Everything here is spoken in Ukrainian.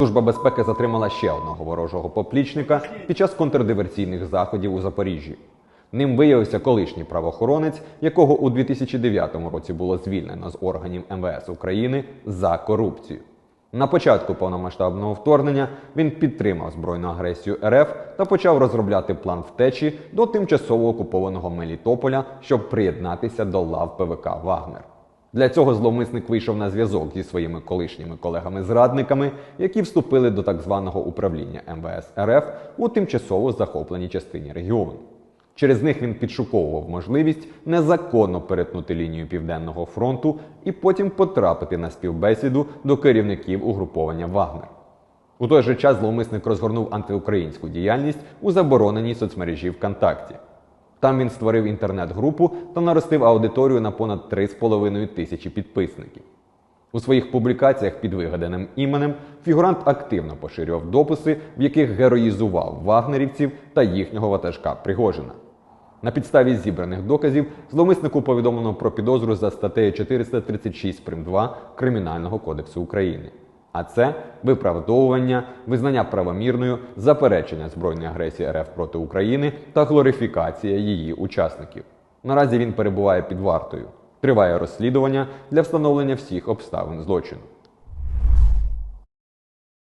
Служба безпеки затримала ще одного ворожого поплічника під час контрдиверсійних заходів у Запоріжжі. Ним виявився колишній правоохоронець, якого у 2009 році було звільнено з органів МВС України за корупцію. На початку повномасштабного вторгнення він підтримав збройну агресію РФ та почав розробляти план втечі до тимчасово окупованого Мелітополя, щоб приєднатися до лав ПВК Вагнер. Для цього зловмисник вийшов на зв'язок зі своїми колишніми колегами-зрадниками, які вступили до так званого управління МВС РФ у тимчасово захопленій частині регіону. Через них він підшуковував можливість незаконно перетнути лінію Південного фронту і потім потрапити на співбесіду до керівників угруповання Вагнер. У той же час зловмисник розгорнув антиукраїнську діяльність у забороненій соцмережі ВКонтакті. Там він створив інтернет-групу та наростив аудиторію на понад 3,5 тисячі підписників. У своїх публікаціях під вигаданим іменем фігурант активно поширював дописи, в яких героїзував вагнерівців та їхнього ватажка Пригожина. На підставі зібраних доказів зловмиснику повідомлено про підозру за статтею 436 прим. 2 Кримінального кодексу України. А це виправдовування, визнання правомірною, заперечення збройної агресії РФ проти України та глорифікація її учасників. Наразі він перебуває під вартою. Триває розслідування для встановлення всіх обставин злочину.